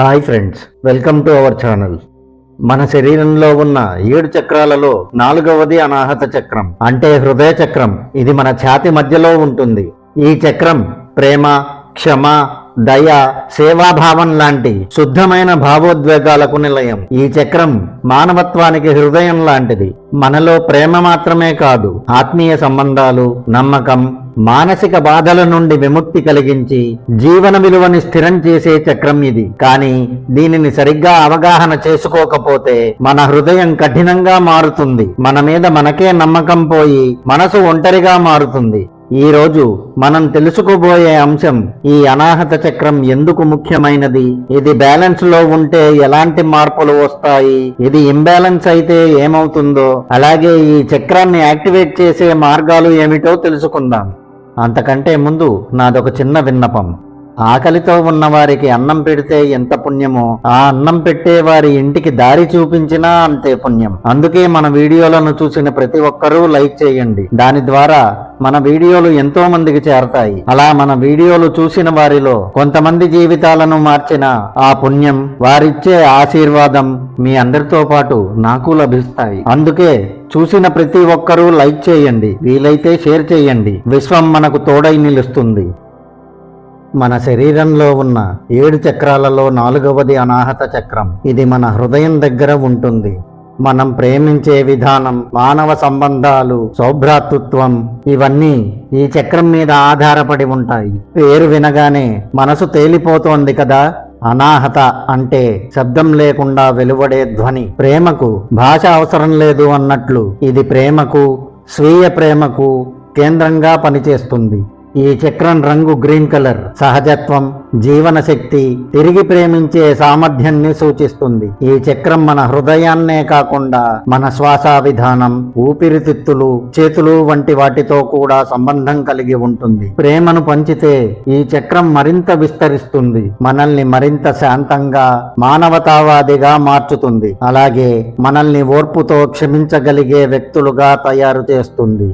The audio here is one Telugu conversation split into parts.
Hi friends welcome to our channel. మన శరీరంలో ఉన్న ఏడు చక్రాలలో నాలుగవది అనాహత చక్రం అంటే హృదయ చక్రం. ఇది మన ఛాతి మధ్యలో ఉంటుంది. ఈ చక్రం ప్రేమ క్షమ దయ సేవాభావం లాంటి శుద్ధమైన భావోద్వేగాలకు నిలయం. ఈ చక్రం మానవత్వానికి హృదయం లాంటిది. మనలో ప్రేమ మాత్రమే కాదు ఆత్మీయ సంబంధాలు నమ్మకం మానసిక బాధల నుండి విముక్తి కలిగించి జీవన విలువని స్థిరం చేసే చక్రం ఇది. కానీ దీనిని సరిగ్గా అవగాహన చేసుకోకపోతే మన హృదయం కఠినంగా మారుతుంది. మన మీద మనకే నమ్మకం పోయి మనసు ఒంటరిగా మారుతుంది. ఈ రోజు మనం తెలుసుకోబోయే అంశం ఈ అనాహత చక్రం ఎందుకు ముఖ్యమైనది? ఇది బ్యాలెన్స్లో ఉంటే ఎలాంటి మార్పులు వస్తాయి? ఇది ఇంబ్యాలెన్స్ అయితే ఏమవుతుందో? అలాగే ఈ చక్రాన్ని యాక్టివేట్ చేసే మార్గాలు ఏమిటో తెలుసుకుందాం. అంతకంటే ముందు నాదొక చిన్న విన్నపం. ఆకలితో ఉన్నవారికి అన్నం పెడితే ఎంత పుణ్యమో ఆ అన్నం పెట్టే వారి ఇంటికి దారి చూపించినా అంతే పుణ్యం. అందుకే మన వీడియోలను చూసిన ప్రతి ఒక్కరూ లైక్ చేయండి. దాని ద్వారా మన వీడియోలు ఎంతో మందికి చేరతాయి. అలా మన వీడియోలు చూసిన వారిలో కొంతమంది జీవితాలను మార్చిన ఆ పుణ్యం వారిచ్చే ఆశీర్వాదం మీ అందరితో పాటు నాకు లభిస్తాయి. అందుకే చూసిన ప్రతి ఒక్కరూ లైక్ చేయండి. వీలైతే షేర్ చేయండి. విశ్వం మనకు తోడై నిలుస్తుంది. మన శరీరంలో ఉన్న ఏడు చక్రాలలో నాలుగవది అనాహత చక్రం. ఇది మన హృదయం దగ్గర ఉంటుంది. మనం ప్రేమించే విధానం మానవ సంబంధాలు సౌభ్రాతృత్వం ఇవన్నీ ఈ చక్రం మీద ఆధారపడి ఉంటాయి. పేరు వినగానే మనసు తేలిపోతోంది కదా? అనాహత అంటే శబ్దం లేకుండా వెలువడే ధ్వని. ప్రేమకు భాష అవసరం లేదు అన్నట్లు ఇది ప్రేమకు స్వీయ ప్రేమకు కేంద్రంగా పనిచేస్తుంది. ఈ చక్రం రంగు గ్రీన్ కలర్. సహజత్వం జీవన శక్తి తిరిగి ప్రేమించే సామర్థ్యాన్ని సూచిస్తుంది. ఈ చక్రం మన హృదయాన్నే కాకుండా మన శ్వాస విధానం ఊపిరితిత్తులు చేతులు వంటి వాటితో కూడా సంబంధం కలిగి ఉంటుంది. ప్రేమను పంచితే ఈ చక్రం మరింత విస్తరిస్తుంది. మనల్ని మరింత శాంతంగా మానవతావాదిగా మార్చుతుంది. అలాగే మనల్ని ఓర్పుతో క్షమించగలిగే వ్యక్తులుగా తయారు చేస్తుంది.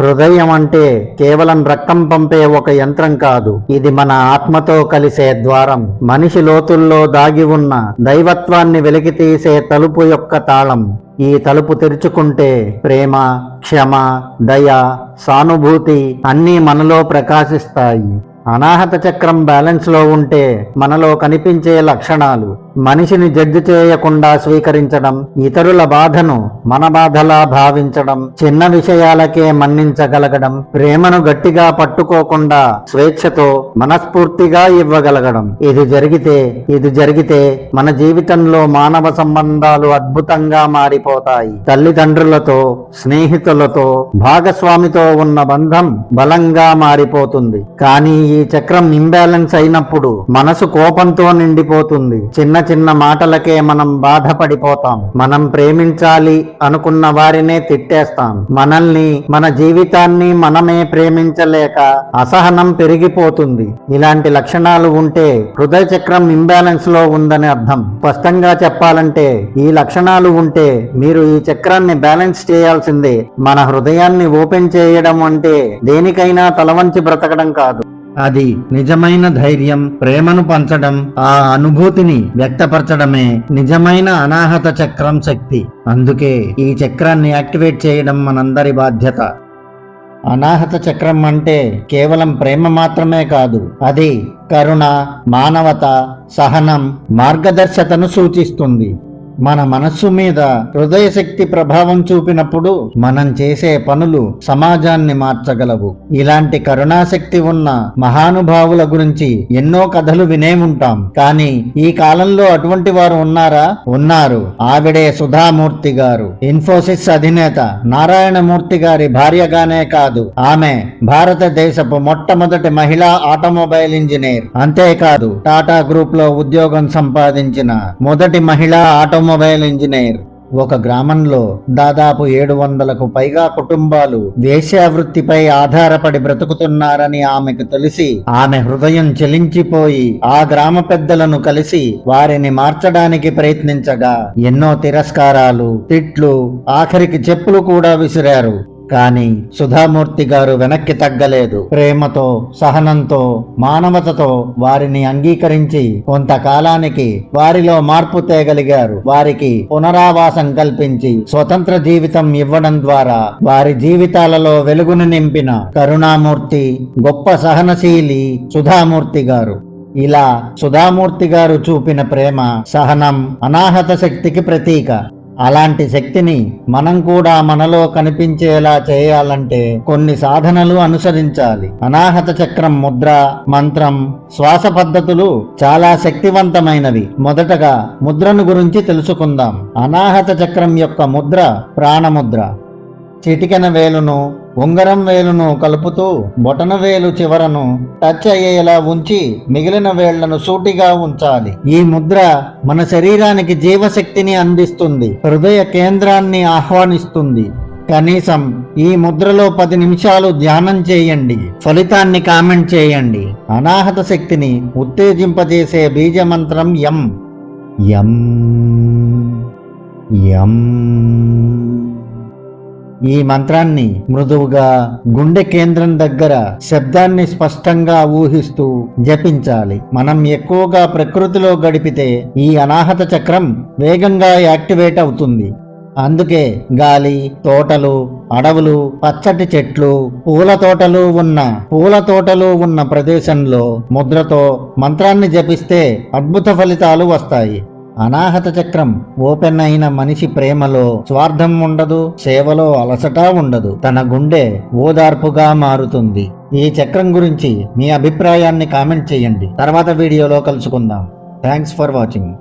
హృదయం అంటే కేవలం రక్తం పంపే ఒక యంత్రం కాదు. ఇది మన ఆత్మతో కలిసే ద్వారం. మనిషి లోతుల్లో దాగి ఉన్న దైవత్వాన్ని వెలికి తీసే తలుపు యొక్క తాళం. ఈ తలుపు తెరుచుకుంటే ప్రేమ క్షమ దయ సానుభూతి అన్నీ మనలో ప్రకాశిస్తాయి. అనాహత చక్రం బ్యాలెన్స్లో ఉంటే మనలో కనిపించే లక్షణాలు మనిషిని జడ్జి చేయకుండా స్వీకరించడం ఇతరుల బాధను మన బాధలా భావించడం చిన్న విషయాలకే మన్నించగలగడం ప్రేమను గట్టిగా పట్టుకోకుండా స్వేచ్ఛతో మనస్ఫూర్తిగా ఇవ్వగలగడం. ఇది జరిగితే ఇది జరిగితే మన జీవితంలో మానవ సంబంధాలు అద్భుతంగా మారిపోతాయి. తల్లిదండ్రులతో స్నేహితులతో భాగస్వామితో ఉన్న బంధం బలంగా మారిపోతుంది. కానీ ఈ చక్రం ఇంబ్యాలెన్స్ అయినప్పుడు మనసు కోపంతో నిండిపోతుంది. చిన్న చిన్న మాటలకే మనం బాధపడిపోతాం. మనం ప్రేమించాలి అనుకున్న వారినే తిట్టేస్తాం. మనల్ని మన జీవితాన్ని మనమే ప్రేమించలేక అసహనం పెరిగిపోతుంది. ఇలాంటి లక్షణాలు ఉంటే హృదయ చక్రం ఇంబ్యాలెన్స్లో ఉందని అర్థం. స్పష్టంగా చెప్పాలంటే ఈ లక్షణాలు ఉంటే మీరు ఈ చక్రాన్ని బ్యాలెన్స్ చేయాల్సిందే. మన హృదయాన్ని ఓపెన్ చేయడం అంటే దేనికైనా తలవంచి బ్రతకడం కాదు. అది నిజమైన ధైర్యం ప్రేమను పంచడం ఆ అనుభూతిని వ్యక్తపరచడమే నిజమైన అనాహత చక్రం శక్తి. అందుకే ఈ చక్రాన్ని యాక్టివేట్ చేయడం మనందరి బాధ్యత. అనాహత చక్రం అంటే కేవలం ప్రేమ మాత్రమే కాదు అది కరుణ మానవత సహనం మార్గదర్శతను సూచిస్తుంది. మన మనస్సు మీద హృదయ శక్తి ప్రభావం చూపినప్పుడు మనం చేసే పనులు సమాజాన్ని మార్చగలవు. ఇలాంటి కరుణాశక్తి ఉన్న మహానుభావుల గురించి ఎన్నో కథలు వినే ఉంటాం. కానీ ఈ కాలంలో అటువంటి వారు ఉన్నారా? ఉన్నారు. ఆవిడే సుధామూర్తి గారు. ఇన్ఫోసిస్ అధినేత నారాయణమూర్తి గారి భార్యగానే కాదు. ఆమె భారతదేశపు మొట్టమొదటి మహిళా ఆటోమొబైల్ ఇంజనీర్. అంతేకాదు టాటా గ్రూప్లో ఉద్యోగం సంపాదించిన మొదటి మహిళా ఆటోమొబైల్ ఇంజనీర్. ఒక గ్రామంలో దాదాపు ఏడు వందలకు పైగా కుటుంబాలు వేశ్యావృత్తిపై ఆధారపడి బ్రతుకుతున్నారని ఆమెకు తెలిసి ఆమె హృదయం చెలించిపోయి ఆ గ్రామ పెద్దలను కలిసి వారిని మార్చడానికి ప్రయత్నించగా ఎన్నో తిరస్కారాలు తిట్లు ఆఖరికి చెప్పులు కూడా విసిరారు. కానీ సుధామూర్తి గారు వెనక్కి తగ్గలేదు. ప్రేమతో సహనంతో మానవతతో వారిని అంగీకరించి కొంతకాలానికి వారిలో మార్పు తేగలిగారు. వారికి పునరావాసం కల్పించి స్వతంత్ర జీవితం ఇవ్వడం ద్వారా వారి జీవితాలలో వెలుగును నింపిన కరుణామూర్తి గొప్ప సహనశీలి సుధామూర్తి గారు. ఇలా సుధామూర్తి గారు చూపిన ప్రేమ సహనం అనాహత శక్తికి ప్రతీక. అలాంటి శక్తిని మనం కూడా మనలో కనిపించేలా చేయాలంటే కొన్ని సాధనలు అనుసరించాలి. అనాహత చక్రం ముద్ర మంత్రం శ్వాస పద్ధతులు చాలా శక్తివంతమైనవి. మొదటగా ముద్రను గురించి తెలుసుకుందాం. అనాహత చక్రం యొక్క ముద్ర ప్రాణముద్ర. చిటికెన వేలును ఉంగరం వేలును కలుపుతూ బొటన వేలు చివరను టచ్ అయ్యేలా ఉంచి మిగిలిన వేళ్ళను సూటిగా ఉంచాలి. ఈ ముద్ర మన శరీరానికి జీవశక్తిని అందిస్తుంది హృదయ కేంద్రాన్ని ఆహ్వానిస్తుంది. కనీసం ఈ ముద్రలో పది నిమిషాలు ధ్యానం చేయండి ఫలితాన్ని కామెంట్ చేయండి. అనాహత శక్తిని ఉత్తేజింపజేసే బీజమంత్రం ఎం. ఎం. ఎం. ఈ మంత్రాన్ని మృదువుగా గుండె కేంద్రం దగ్గర శబ్దాన్ని స్పష్టంగా ఊహిస్తూ జపించాలి. మనం ఎక్కువగా ప్రకృతిలో గడిపితే ఈ అనాహత చక్రం వేగంగా యాక్టివేట్ అవుతుంది. అందుకే గాలి తోటలు అడవులు పచ్చటి చెట్లు పూల తోటలు ఉన్న పూల తోటలు ఉన్న ప్రదేశంలో ముద్రతో మంత్రాన్ని జపిస్తే అద్భుత ఫలితాలు వస్తాయి. అనాహత చక్రం ఓపెన్ అయిన మనిషి ప్రేమలో స్వార్థం ఉండదు సేవలో అలసట ఉండదు. తన గుండె ఓదార్పుగా మారుతుంది. ఈ చక్రం గురించి మీ అభిప్రాయాన్ని కామెంట్ చేయండి. తర్వాత వీడియోలో కలుసుకుందాం. Thanks for watching.